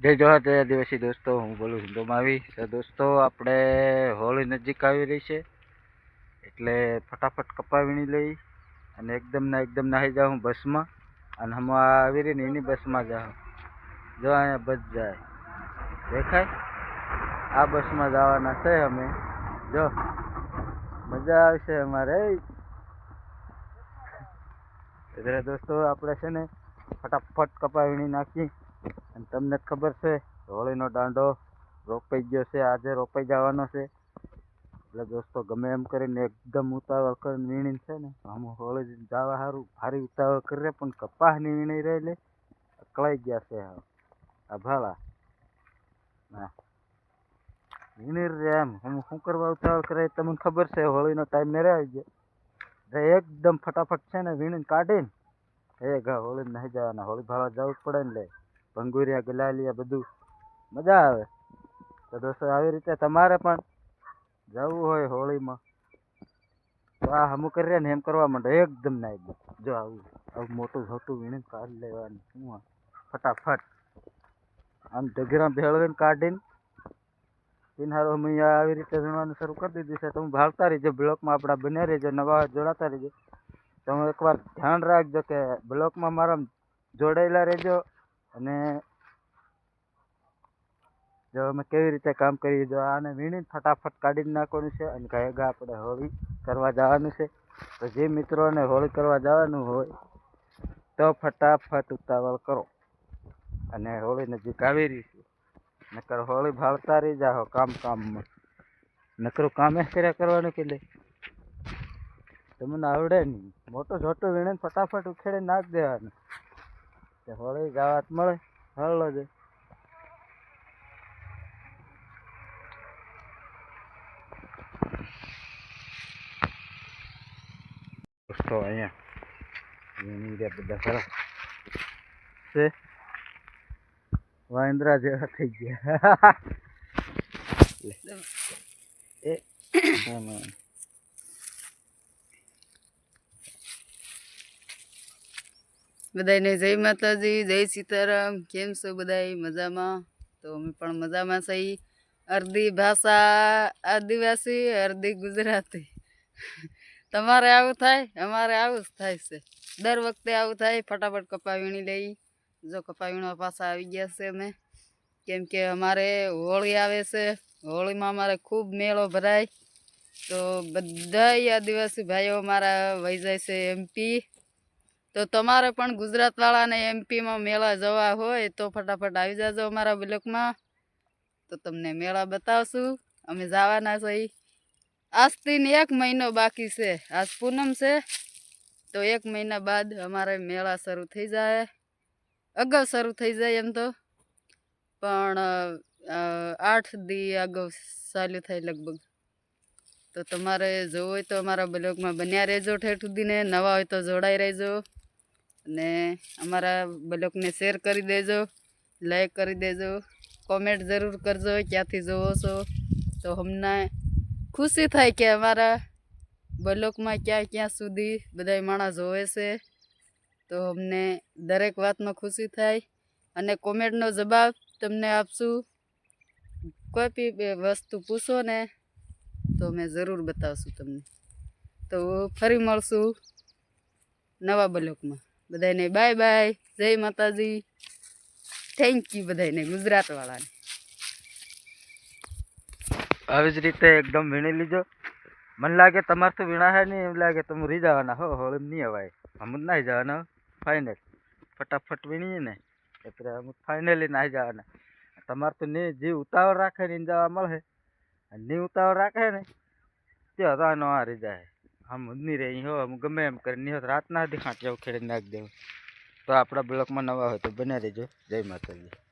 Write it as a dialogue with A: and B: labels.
A: જય જોહાર, જય આદિવાસી દોસ્તો, હું બોલું છું દોમાવી તો દોસ્તો, આપણે હોળી નજીક આવી રહી છે, એટલે ફટાફટ કપાવીણી લઈ અને એકદમ ને એકદમ નાહી જાઉં બસમાં અને હમણાં આવી રહીને એની બસમાં જાઉં. જો અહીંયા બસ જાય. દેખાય? આ બસમાં જવાના છે અમે. જો, મજા આવશે અમારે. એટલે દોસ્તો, આપણે છે ને ફટાફટ કપાવીણી નાખી અને તમને ખબર છે, હોળીનો દાંડો રોપાઈ ગયો છે, આજે રોપાઈ જવાનો છે. એટલે દોસ્તો, ગમે એમ કરીને એકદમ ઉતાવળ કરીને વીણીને છે ને, આમ હોળી જવા સારું ભારી ઉતાવળ કરે પણ કપાસની વીણી રહેલી અકળાઈ ગયા છે આભાળા ના. ભાળા વીણી રે એમ. હું શું કરવા ઉતાવળ કરે તમને ખબર છે, હોળીનો ટાઈમ મેરે આવી ગયો. એટલે એકદમ ફટાફટ છે ને વીણીને કાઢીને, એ ઘા હોળી નહીં જવાના. હોળી ભાળવા જવું જ પડે ને લે. ભંગુરિયા, ગલાલિયા બધું. મજા આવે. તો દોસ્તો, આવી રીતે તમારે પણ જવું હોય હોળીમાં. તો આ હમું કરીએ ને એમ કરવા માંડે. એકદમ ના જો આવું આવું મોટું જોટું વીણીને કાઢી લેવાનું. શું? ફટાફટ. આમ ઢગરા ભેળવીને કાઢીને પિન્હારો અમે આવી રીતે જણવાનું શરૂ કરી દીધું છે. તમે ભાળતા રહીજો બ્લોકમાં. આપણા બન્યા રહીજો, નવા જોડાતા રહીજો. તમે એકવાર ધ્યાન રાખજો કે બ્લોકમાં મારા જોડાયેલા રહેજો. અને જો અમે કેવી રીતે કામ કરીએ, જો આને વીણીને ફટાફટ કાઢી નાખવાનું છે અને ગાયગા આપણે હોળી કરવા જવાનું છે. તો જે મિત્રોને હોળી કરવા જવાનું હોય, તો ફટાફટ ઉતાવળ કરો. અને હોળી નજીક આવી રહી છે. નકર હોળી ભાળતા રહી જાઓ, કામ કામમાં નકરું કામે કર્યા કરવાનું કે લે તમને આવડે નહીં. મોટો છોટો વીણીને ફટાફટ ઉખેડી નાખ દેવાનું. તે હોળી ગાવાત મળે હળલો જ. દોસ્તો અહીંયા એની રે બધા ખરા. છે? વાંદરા જેવા થઈ ગયા. એ ના, ના.
B: બધાને જય માતાજી, જય સીતારામ. કેમ છો બધાય? મજામાં? તો અમે પણ મજામાં છીએ. અડધી ભાષા આદિવાસી અડધી ગુજરાતી. તમારે આવું થાય? અમારે આવું જ થાય છે. દર વખતે આવું થાય. ફટાફટ કપા વીણી લઈ. જો કપા વીણવા પાછા આવી ગયા છે અમે. કેમ કે અમારે હોળી આવે છે. હોળીમાં અમારે ખૂબ મેળો ભરાય. તો બધાય આદિવાસી ભાઈઓ અમારા વહી જાય છે એમપી તો તમારે પણ ગુજરાતવાળાને એમપીમાં મેળા જવા હોય તો ફટાફટ આવી જાજો અમારા બ્લોકમાં. તો તમને મેળા બતાવશું. અમે જવાના છીએ આજથી એક મહિનો બાકી છે. આજ પૂનમ છે. તો એક મહિના બાદ અમારે મેળા શરૂ થઈ જાય. અગાઉ શરૂ થઈ જાય એમ તો. પણ આઠ દી અગાઉ ચાલુ થાય લગભગ. તો તમારે જોવું હોય તો અમારા બ્લોગમાં બન્યા રહેજો ઠેઠ સુધીને. નવા હોય તો જોડાઈ રહેજો. અને અમારા બ્લોગને શેર કરી દેજો લાઈક કરી દેજો કોમેન્ટ જરૂર કરજો, ક્યાંથી જોવો છો? તો અમને ખુશી થાય કે અમારા બ્લોગમાં ક્યાં ક્યાં સુધી બધા માણસ જોવે છે. તો અમને દરેક વાતમાં ખુશી થાય અને કોમેન્ટનો જવાબ તમને આપશું. કોઈ બી વસ્તુ પૂછો ને તો અમે જરૂર બતાવશું તમને. તો ફરી મળશું નવા બ્લોકમાં બધાને બાય બાય જય માતાજી. થેન્ક યુ બધાને ગુજરાતવાળાને.
A: આવી જ રીતે એકદમ વીણી લીજો. મને લાગે તમારે તો વીણા હે નહીં, એમ લાગે તમે રહી જવાના. હો હોળી નહીં અવાય. અમુક ના જવાના ફાઇનલ ફટાફટ વીણીએ ને. એટલે અમુક ફાઇનલી નાહી જવાના. તમારે તો નહીં જે ઉતાવળ રાખે ને જવા મળે. અને નહીં ઉતાવળ રાખે ને તે હતા નો રહી જાય આમ નહીં રહી, હો, આમ ગમે એમ કરી. નહીં હોત રાતના સુધી ખાંટિયા ઉખેડી નાખી દેવું. તો આપણા બ્લોકમાં નવા હોય તો બને રહેજો. જય માતાજી.